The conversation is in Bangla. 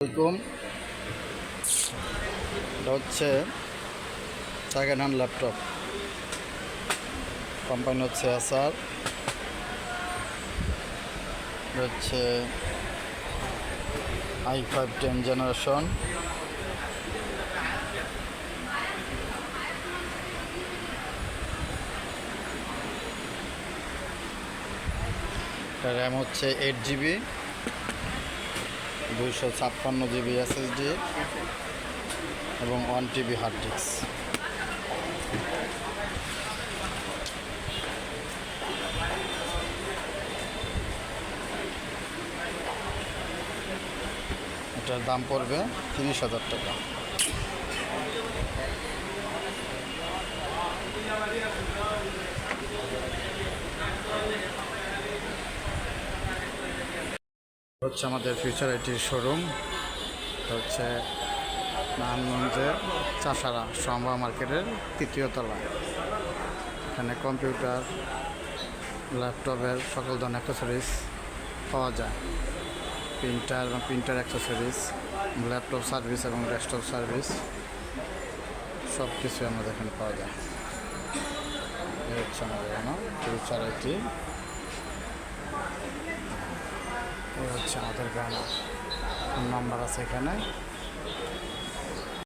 আসসালামাইকুম এটা হচ্ছে সেকেন্ড হ্যান্ড ল্যাপটপ কোম্পানি হচ্ছে এসআর হচ্ছে I five ten generation RAM হচ্ছে এইট জিবি দুইশো ছাপ্পান্ন জিবি এসএসডি এবং ওয়ান টিবি হার্ড ডিস্ক। এটার দাম পড়বে তিরিশ হাজার টাকা। হচ্ছে আমাদের ফিউচার আইটির শোরুম হচ্ছে নারায়ণগঞ্জের চাষারা সম্ভা মার্কেটের তৃতীয় তলায় এখানে কম্পিউটার ল্যাপটপের সকল ধরনের অ্যাক্সেসরিজ পাওয়া যায়। প্রিন্টার এবং প্রিন্টার অ্যাক্সেসরিজ ল্যাপটপ সার্ভিস এবং ডেস্কটপ সার্ভিস সব কিছু আমাদের এখানে পাওয়া যায়। এই হচ্ছে আমাদের ফিউচার আইটি এই হচ্ছে আমাদের ফোন নাম্বার আছে এখানে।